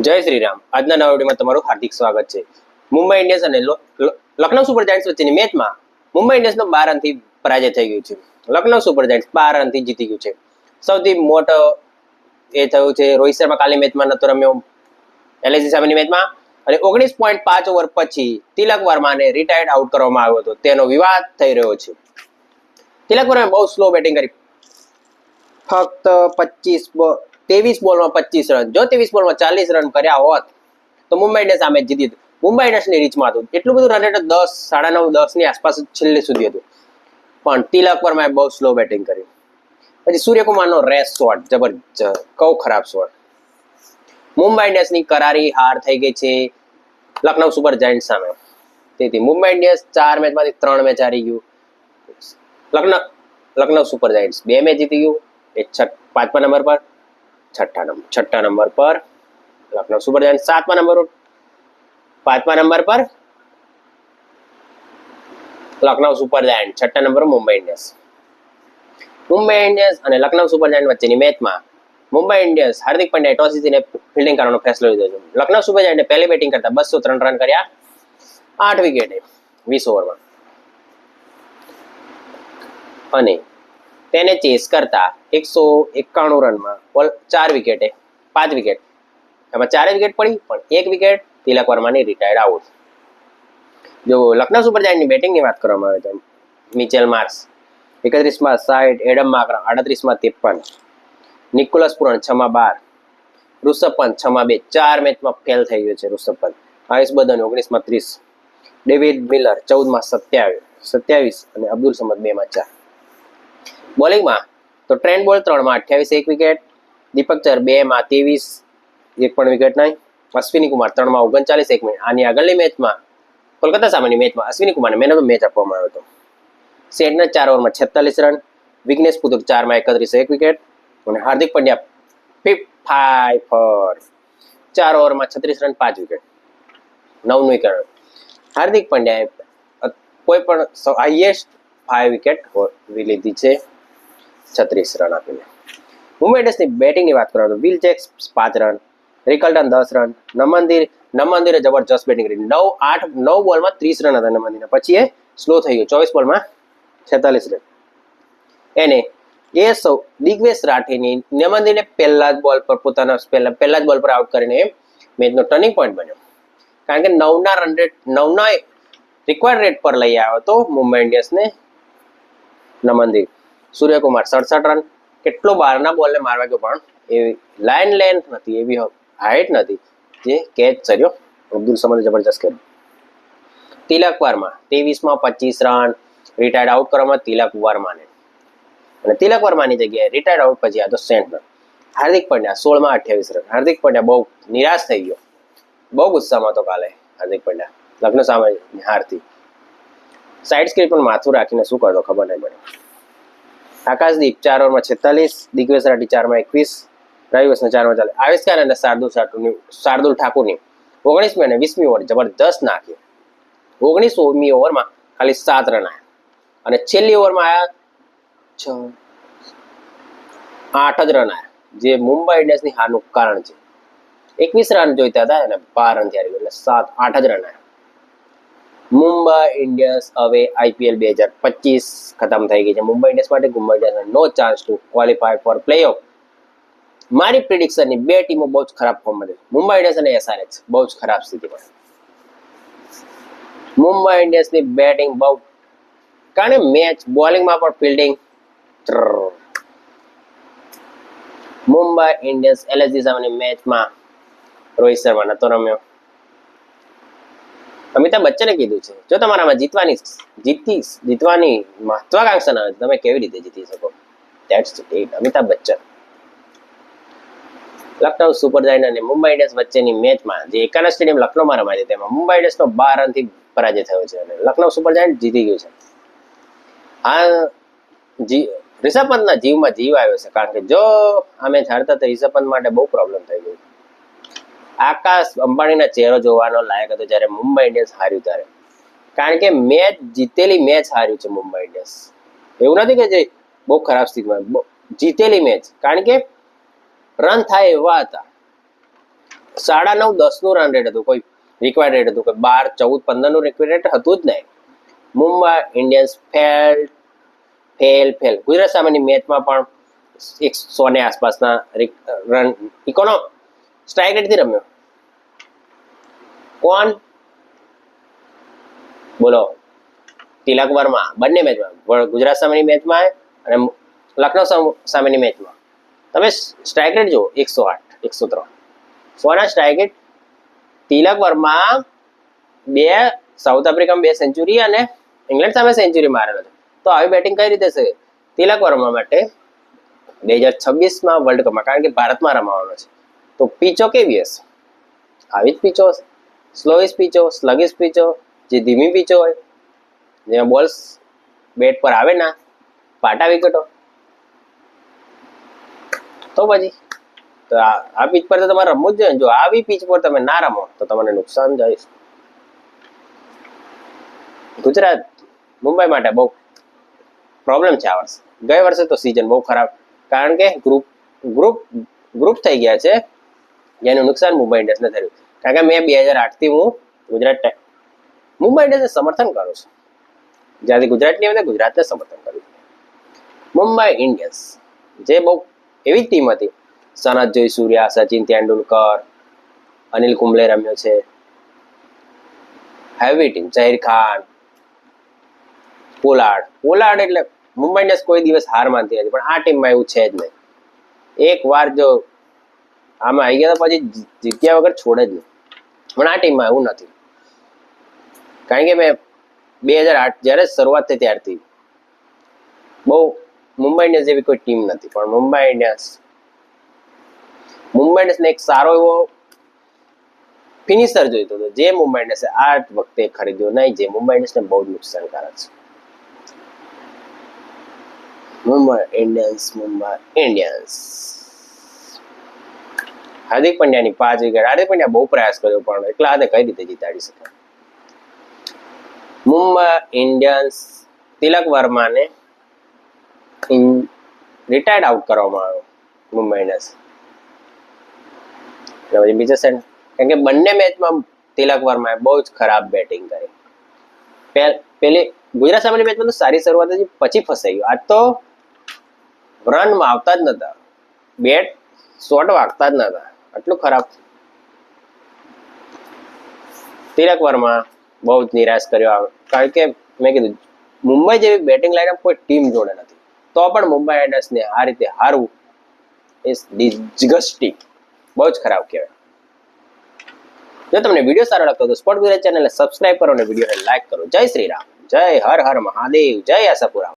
જય શ્રી રામ આજના નવા તમારું હાર્દિક સ્વાગત છે. મુંબઈ ઇન્ડિયન્સ અને લો- લો- સુપર જાયન્ટ્સ વચ્ચેની મેચમાં મુંબઈ ઇન્ડિયન્સનો બાર રનથી પરાજય થઈ ગયું છે. લખનૌ સુપર જાયન્ટ્સ બાર રનથી જીતી ગયું છે. સૌથી મોટો એ થયું છે રોહિત શર્મા કાલની મેચમાં નતો રમ્યો. એલએસી સામેની મેચમાં. અને ઓગણીસ પોઈન્ટ પાંચ ઓવર પછી તિલક વર્માને રિટાયર્ડ આઉટ કરવામાં આવ્યો હતો. તેનો વિવાદ થઈ રહ્યો છે. તિલક વર્માએ બહુ સ્લો બેટિંગ કરી. ફક્ત પચીસ ત્રેવીસ બોલમાં પચીસ રન. જો ત્રેવીસ બોલમાં ચાલીસ રન કર્યા હોત, તો મુંબઈ ઇન્ડિયન્સ સામે જીતી. મુંબઈ ઇન્ડિયન્સની રીચમાં હતું. એટલું બધું રન રેટ દસ, સાડા નવ, દસની આસપાસ જ છેલ્લે સુધી હતું. પણ તિલક વર્માએ બહુ સ્લો બેટિંગ કરી. પછી સૂર્યકુમારનો રેસ શોટ જબરજસ્ત કઉ ખરાબ શોટ મુંબઈ ઇન્ડિયન્સની કરારી હાર થઈ ગઈ છે લખનઉ સુપર જાયન્ટ સામે. તેથી મુંબઈ ઇન્ડિયન્સ ચાર મેચમાંથી ત્રણ મેચ હારી ગયું. લખનઉ લખનઉ સુપર જાયન્ટ્સ બે મેચ જીતી ગયું. એ છઠ પાંચમા નંબર પર. છઠ્ઠા નંબર છઠ્ઠા નંબર પર લખનઉ સુપર જાયન્ટ સાતમા નંબર પાંચમા નંબર પર લખનઉ સુપર જાયન્ટ છઠ્ઠા number Mumbai Indians. Mumbai Indians અને લખનઉ સુપર જાયન્ટ વચ્ચેની મેચમાં મુંબઈ ઇન્ડિયન્સ હાર્દિક પંડ્યાએ ટોસ જીતીને ફિલ્ડિંગ કરવાનો ફેસલો લીધો છે. લખનઉ સુપર જાયન્ટે પહેલી બેટિંગ કરતા બસો ત્રણ રન કર્યા, આઠ વિકેટે વીસ ઓવરમાં અને તેને ચેસ કરતા એકસો એકાણું રનમાં ચાર વિકેટે પાંચ વિકેટ એમાં ચારે વિકેટ પડી, પણ એક વિકેટ તિલક વર્માની રિટાયર્ડ આઉટ જો લખનઉ સુપર જાયન્ટની બેટિંગની વાત કરવામાં આવે તો મિચેલ માર્ક્સ, એકત્રીસમાં સાઠ, એડમ માકરા, આડત્રીસમાં ત્રેપન, નિકોલસ પુરણ છમાં બાર ઋષભ પંત છમાં બે, ચાર મેચમાં ફેલ થઈ ગયો છે ઋષભ પંત આયુષ બદન ઓગણીસમાં ત્રીસ, ડેવિડ મિલર ચૌદમાં સત્યાવીસ સત્યાવીસ અને અબ્દુલ સમદ બેમાં ચાર. બોલિંગમાં તો ટ્રેન્ડ બોલ ત્રણમાં અઠ્યાવીસ એક વિકેટ, દીપક ચર બેમાં ત્રેવીસ એક પણ વિકેટ નહીં. અશ્વિની કુમાર ત્રણમાં ઓગણચાલીસ એક મિનિટ. આની આગળની મેચમાં, કોલકાતા સામેની મેચમાં અશ્વિની કુમારને મેન ઓફ મેચ આપવામાં આવ્યો હતો. સેટના ચાર ઓવરમાં છેતાલીસ રન, વિઘ્નેશ પુતુર ચારમાં એકત્રીસ એક વિકેટ અને હાર્દિક પંડ્યા ફિફ ફાઈવ ફોર ચાર ઓવરમાં છત્રીસ રન, પાંચ વિકેટ. નવનું વિકેટ હાર્દિક પંડ્યાએ કોઈ પણ હાઈએસ્ટ ફાઈવ વિકેટ લીધી છે છત્રીસ રન આપીને. મુંબઈ ઇન્ડિયન્સની બેટિંગની વાત કરો તો વિલ જેક્સ પાંચ રન રિકલ્ટન દસ રન નમંદિર નમંદિરે જબરજસ્ત બેટિંગ કરી. નવ, આઠ, નવ બોલમાં ત્રીસ રન હતા નમંદિરના પછી એ સ્લો થઈ ગયો. ચોવીસ બોલમાં છેતાલીસ રન. એને એ સૌ દિગ્વેશ રાઠીની નમંદિરને પહેલા જ બોલ પર પોતાના પહેલા પહેલા જ બોલ પર આઉટ કરીને મેચનો ટર્નિંગ પોઈન્ટ બન્યો. કારણ કે નવના રન રેટ નવના રિક્વાયર્ડ રેટ પર લઈ આવ્યો હતો મુંબઈ ઇન્ડિયન્સને નમંદિર સૂર્યકુમાર, સડસઠ રન કેટલો બહારના બોલને મારવા ગયો પણ એવી લાઇન લેન્થ નથી, એવી હાઇટ નથી. જે કેચ કર્યો. અબ્દુલ સમદે જબરજસ્ત કર્યો તિલક વર્મા, ત્રેવીસમાં પચીસ રન રિટાયર્ડ આઉટ કરવામાં તિલક વર્માને. અને તિલક વર્માની જગ્યાએ રિટાયર્ડ આઉટ પછી આ તો સેન્ટ હાર્દિક પંડ્યા, સોળમાં અઠ્યાવીસ રન હાર્દિક પંડ્યા બહુ નિરાશ થઈ ગયો. બહુ ગુસ્સામાં હતો કાલે હાર્દિક પંડ્યા. લગ્ન સામે હારથી સાઈડ સ્ક્રીન પર માથું રાખીને શું કરતો ખબર નહીં પડે. આકાશદીપ ચાર ઓવરમાં છેતાલીસ દિગ્વેશ રાઠી ચારમાં એકવીસ રવિવસને ચારમાં ચાલે આવિષ્કાર અને શાર્દુલ ઠાકુરની શાર્દુલ ઠાકુરની ઓગણીસમી અને વીસમી ઓવર જબરદસ્ત નાખી. ઓગણીસમી ઓવરમાં ખાલી સાત રન આવ્યા અને છેલ્લી ઓવરમાં આવ્યા છ, આઠ જ રન આવ્યા જે મુંબઈ ઇન્ડિયન્સની હારનું કારણ છે. એકવીસ રન જોઈતા હતા અને બાર રન થયા એટલે સાત, આઠ જ રન આવ્યા મુંબઈ ઇન્ડિયન્સ હવે આઈપીએલ બે હજાર પચીસ ખતમ થઈ ગઈ છે. મુંબઈ ઇન્ડિયન્સ માટે Mumbai Indians no chance to qualify for playoff મારી પ્રિડિક્શનની બે ટીમો બહુ જ ખરાબ ફોર્મમાં છે. મુંબઈ ઇન્ડિયન્સ અને એસઆરએચ બહુ જ ખરાબ સ્થિતિમાં મુંબઈ ઇન્ડિયન્સની બેટિંગ બહુ કારણ કે મેચ બોલિંગમાં પણ ફિલ્ડિંગ મુંબઈ ઇન્ડિયન્સ એલએસજી સામેની મેચમાં રોહિત શર્મા નતો રમ્યો. અમિતાભ બચ્ચને કીધું છે. જો તમારામાં જીતવાની જીતી જીતવાની મહત્વાકાંક્ષા ના તમે કેવી રીતે જીતી શકો? That's it Amitabh Bachchan. Lucknow Super Giant અને મુંબઈ ઇન્ડિયન્સ વચ્ચેની મેચમાં જે એકાના સ્ટેડિયમ લખનૌમાં રમાય છે, તેમાં મુંબઈ ઇન્ડિયન્સનો બાર રનથી પરાજય થયો છે અને લખનઉ સુપર જાયન્ટ જીતી ગયું છે. આ જી રિષભ પંતના જીવમાં જીવ આવ્યો છે, કારણ કે જો આ મેચ હારતા તો રિષભ પંત માટે બહુ પ્રોબ્લેમ થઈ ગઈ આકાશ અંબાણીના ચહેરો જોવાનો લાયક હતો જ્યારે મુંબઈ ઇન્ડિયન્સ હાર્યું ત્યારે. કારણ કે મેચ જીતેલી મેચ હાર્યું છે મુંબઈ ઇન્ડિયન્સ એવું નથી કે જે બહુ ખરાબ સ્થિતિમાં જીતેલી મેચ. કારણ કે રન થાય એવા હતા. સાડા નવ, દસનું રન રેટ હતું, કોઈ રિક્વાયર્ડ રેટ હતું, કોઈ બાર, ચૌદ, પંદરનું રિક્વાયર્ડ રેટ હતું જ નહીં. Mumbai Indians fail fail fail Gujarat સામેની મેચમાં પણ એકસો ને આસપાસના રન ઇકોનો સ્ટ્રાઇક રેટથી રમ્યો. કોણ? બોલો. તિલક વર્મા. બંને મેચમાં. ગુજરાત સામેની મેચમાં અને લખનૌ સામેની મેચમાં. તમે સ્ટ્રાઇક રેટ જુઓ. એકસો આઠ, એકસો ત્રણ. સોના સ્ટ્રાઇક રેટ તિલક વર્મા બે, સાઉથ આફ્રિકામાં બે સેન્ચુરી અને ઇંગ્લેન્ડ સામે સેન્ચુરી મારેલો છે. તો આવી બેટિંગ કઈ રીતે છે? તિલક વર્મા માટે બે હજાર છવ્વીસમાં વર્લ્ડ કપમાં કારણ કે ભારતમાં રમાવાનો છે. તો પીચો કેવી હશે? આવી જ પીચો હશે. સ્લોઇશ પીચો સ્લગિશ પીચો, જે ધીમી પીચો હોય, જેમાં બોલ્સ બેટ પર આવે ના, પાટા વિકેટો. તો પછી, તો આ પીચ પર તો તમારે રમવું જ જોઈએ. જો આવી પીચ પર તમે ના રમો, તો તમને નુકસાન જાય ગુજરાત, મુંબઈ માટે બહુ પ્રોબ્લેમ છે આ વર્ષે. ગઈ વર્ષે તો સિઝન બહુ ખરાબ. કારણ કે ગ્રુપ ગ્રુપ ગ્રુપ થઈ ગયા છે. જેનું નુકસાન મુંબઈ ઇન્ડિયન્સને થયું. કારણ કે મેં બે હજાર આઠથી હું ગુજરાત મુંબઈ ઇન્ડિયન્સને સમર્થન કરું છું. જ્યાંથી ગુજરાતની અંદર ગુજરાતને સમર્થન કર્યું મુંબઈ ઇન્ડિયન્સ જે બહુ એવી જ ટીમ હતી. સનત જોઈ સૂર્યા, સચિન તેંડુલકર, અનિલ કુંબલે રમ્યો છે. Heavy team Zaheer Khan Pollard Pollard એટલે મુંબઈ ઇન્ડિયન્સ કોઈ દિવસ હાર માનતી નથી, પણ આ ટીમમાં એવું છે જ નહીં. એક વાર જો આમાં આવી ગયા તો પછી જીત્યા વગર છોડે જ નહીં. પણ આ ટીમમાં એવું નથી. કારણ કે મેં બે હજાર આઠ જ્યારે શરૂઆત થઈ ત્યારથી બહુ મુંબઈ ઇન્ડિયન્સ જેવી કોઈ ટીમ નથી. પણ મુંબઈ ઇન્ડિયન્સ, મુંબઈ ઇન્ડિયન્સને એક સારો એવો ફિનિશર જોઈતો હતો. જે મુંબઈ ઇન્ડિયન્સે આ વખતે ખરીદ્યો નહીં, જે મુંબઈ ઇન્ડિયન્સને બહુ જ નુકસાનકારક છે. Mumbai Indians Mumbai Indians. હાર્દિક પંડ્યાની પાંચ વિકેટ. હાર્દિક પંડ્યા બહુ પ્રયાસ કર્યો પણ એટલા હાથે કઈ રીતે જીતાડી શકે? મુંબઈ ઇન્ડિયન્સ તિલક વર્માને રિટાયર્ડ આઉટ કરવામાં આવ્યો મુંબઈ ઇન્ડિયન્સ. બીજા સેન્ટ કારણ કે બંને મેચમાં તિલક વર્માએ બહુ જ ખરાબ બેટિંગ કરી. પેલી ગુજરાત સામેની મેચમાં તો સારી શરૂઆત હતી, પછી ફસાઈ ગયો. આજ તો રનમાં આવતા જ નતા. બેટ શોટ વાગતા જ નતા. આટલું ખરાબ તિલક વર્મા બહુ જ નિરાશ કર્યો આવે કારણ કે મેં કીધું, મુંબઈ જેવી બેટિંગ લાઈનઅપ કોઈ ટીમ જોડે નથી. તો પણ મુંબઈ રાઇડર્સને આ રીતે હારવું ઇઝ ડિઝગસ્ટિંગ બહુ જ ખરાબ કહેવાય. જો તમને વીડિયો સારો લાગતો તો સ્પોર્ટ ગુજરાત ચેનલને સબસ્ક્રાઇબ કરો અને વિડીયોને લાઈક કરો. જય શ્રી રામ. જય હર હર મહાદેવ. જય આશાપુરા.